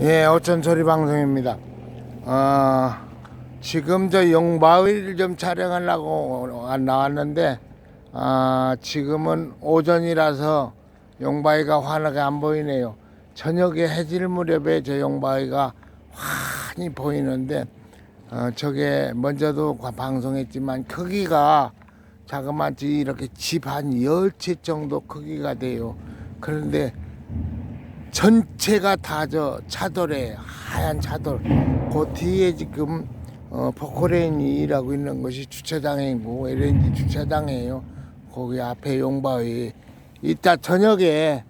예, 어촌 소리 방송입니다. 어, 지금 저 용바위를 좀 촬영하려고 나왔는데, 아, 지금은 오전이라서 용바위가 환하게 안 보이네요. 저녁에 해질 무렵에 저 용바위가 환히 보이는데, 어, 저게 먼저도 과- 방송했지만 크기가 자그마치 이렇게 집 한 열 채 정도 크기가 돼요. 그런데 전체가 다 저 차돌에 하얀 차돌. 그 뒤에 지금 어, 포크레인이 일하고 있는 것이 주차장이고 LNG 주차장이에요. 거기 앞에 용바위. 이따 저녁에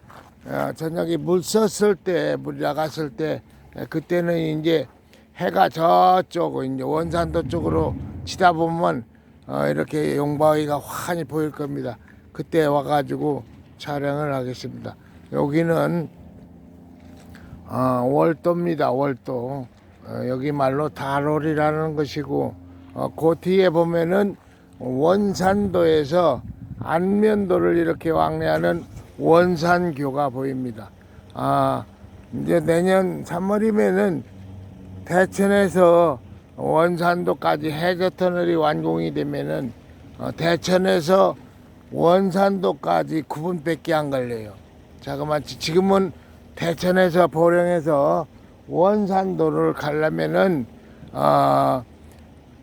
어, 저녁에 물 썼을 때 물이 나갔을 때 에, 그때는 이제 해가 저쪽 이제 원산도 쪽으로 치다 보면 어, 이렇게 용바위가 환히 보일 겁니다. 그때 와가지고 촬영을 하겠습니다. 여기는 어, 월도입니다. 월도. 어, 여기 말로 다롤이라는 것이고 어, 그 뒤에 보면은 원산도에서 안면도를 이렇게 왕래하는 원산교가 보입니다. 아 이제 내년 3월이면은 대천에서 원산도까지 해저 터널이 완공이 되면은 어, 대천에서 원산도까지 9분밖에 안 걸려요. 자그마치 지금은 대천에서 보령에서 원산도를 가려면은 어,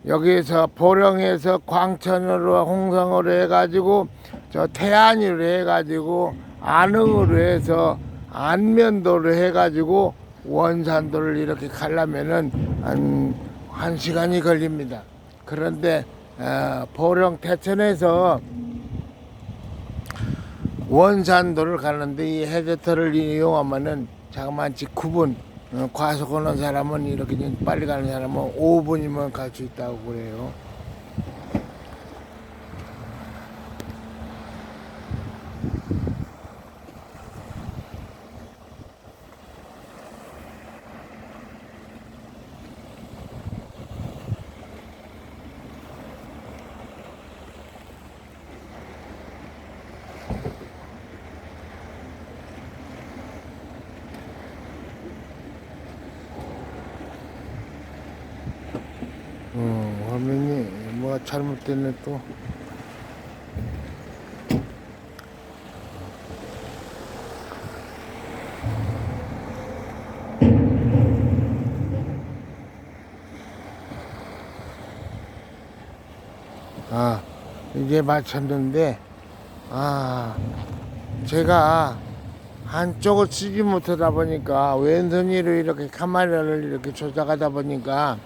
여기에서 보령에서 광천으로 홍성으로 해가지고 저 태안으로 해가지고 안흥으로 해서 안면도로 해가지고 원산도를 이렇게 가려면은 한, 한 시간이 걸립니다. 그런데 어, 보령 대천에서 원산도를 가는데 이 해저터를 이용하면은 자그마치 9분 어, 과속 오는 사람은 이렇게 좀 빨리 가는 사람은 5분이면 갈 수 있다고 그래요. 어, 화면이 뭐가 잘못됐네 또. 아, 이제 맞췄는데, 아, 제가 한쪽을 쓰지 못하다 보니까 왼손으로 이렇게 카메라를 이렇게 조작하다 보니까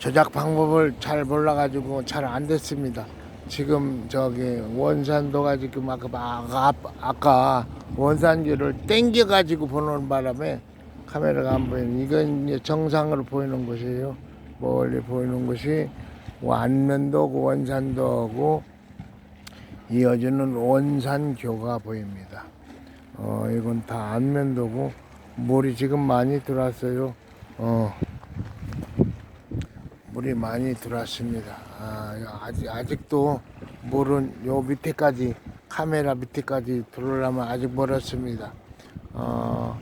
조작 방법을 잘 몰라가지고 잘 안 됐습니다. 지금 저기 원산도가 지금 아까 아까, 아까 원산교를 땡겨가지고 보는 바람에 카메라가 안 보이는 이건 이제 정상으로 보이는 곳이에요. 멀리 보이는 곳이 완면도고 원산도고 이어지는 원산교가 보입니다. 어 이건 다 안면도고 물이 지금 많이 들어왔어요. 어. 물이 많이 들어왔습니다. 아, 아직, 아직도 물은 요 밑에까지, 카메라 밑에까지 들어오려면 아직 멀었습니다. 어,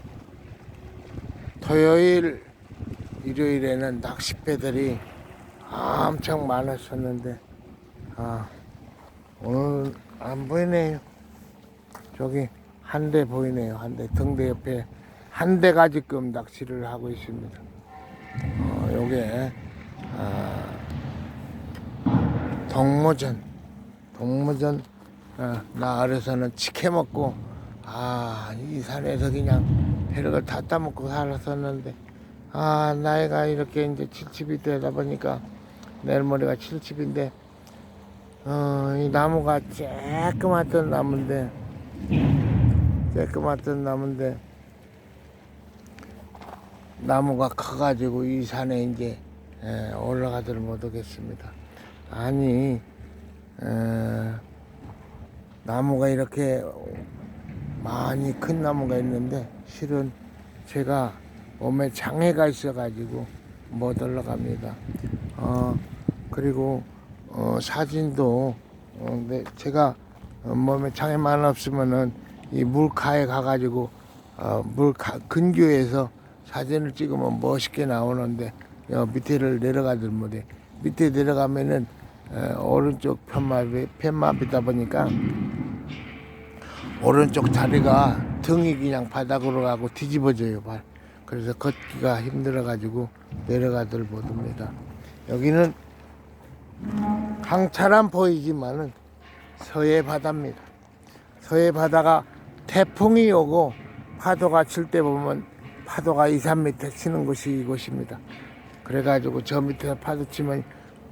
토요일, 일요일에는 낚싯배들이 엄청 많았었는데, 아, 오늘 안 보이네요. 저기 한 대 보이네요. 한 대, 등대 옆에 한 대가 지금 낚시를 하고 있습니다. 어, 요게, 아, 동무전 동무전 어, 나아래서는 치켜 먹고 아 이 산에서 그냥 배를 다 따먹고 살았었는데 아 나이가 이렇게 이제 70이 되다 보니까 내일 모레가 70인데 어, 이 나무가 쬐끄맣던 나무인데 쬐끄맣던 나무인데 나무가 커가지고 이 산에 이제 예, 올라가지를 못하겠습니다. 아니 에, 나무가 이렇게 많이 큰 나무가 있는데 실은 제가 몸에 장애가 있어가지고 못 올라갑니다. 어, 그리고 어, 사진도 어, 네, 제가 어, 몸에 장애만 없으면은 이 물가에 가가지고 어, 물 가- 근교에서 사진을 찍으면 멋있게 나오는데 여 밑에를 내려가들 못해 밑에 내려가면은 어, 오른쪽 편마비 편마비다 보니까 오른쪽 다리가 등이 그냥 바닥으로 가고 뒤집어져요 발. 그래서 걷기가 힘들어 가지고 내려가들 못합니다. 여기는 강철한 보이지만은 서해 바다입니다. 서해 바다가 태풍이 오고 파도가 칠 때 보면 파도가 2, 3m 치는 곳이 이곳입니다. 그래가지고 저 밑에 파도 치면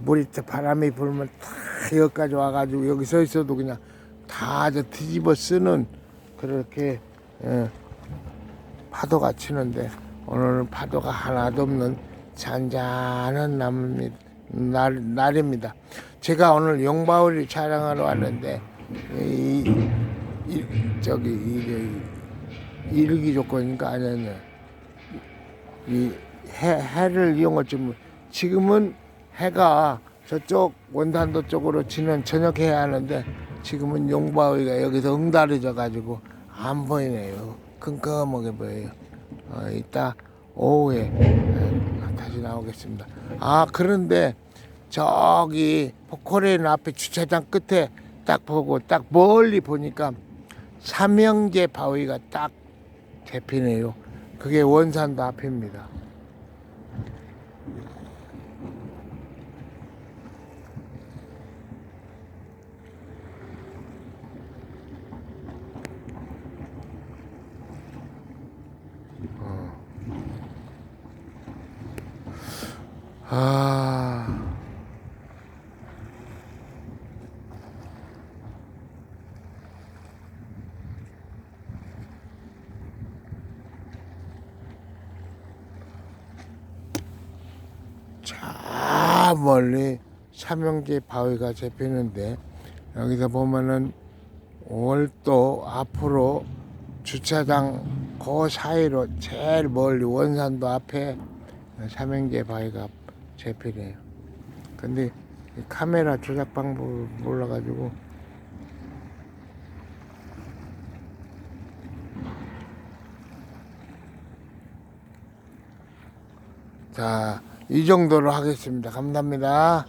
물이 또 바람이 불면 다 여기까지 와가지고 여기 서 있어도 그냥 다 저 뒤집어 쓰는 그렇게 예, 파도가 치는데 오늘은 파도가 하나도 없는 잔잔한 남입니다. 날, 날입니다. 제가 오늘 용바울이 촬영하러 왔는데 이, 이 저기 이, 이 일기 조건이니까 아니 아니 이 해, 해를 이용할 좀 지금은 해가 저쪽 원산도 쪽으로 지는 저녁 해야 하는데 지금은 용바위가 여기서 응달해져 가지고 안 보이네요. 컴컴하게 보여요. 어, 이따 오후에 에, 다시 나오겠습니다. 아 그런데 저기 포코레인 앞에 주차장 끝에 딱 보고 딱 멀리 보니까 삼형제 바위가 딱 잡히네요. 그게 원산도 앞입니다. 아. 저 멀리 삼형제 바위가 잡히는데 여기서 보면은 월도 앞으로 주차장 그 사이로 제일 멀리 원산도 앞에 삼형제 바위가 잡히네요. 근데 이 카메라 조작 방법을 몰라가지고 자, 이 정도로 하겠습니다. 감사합니다.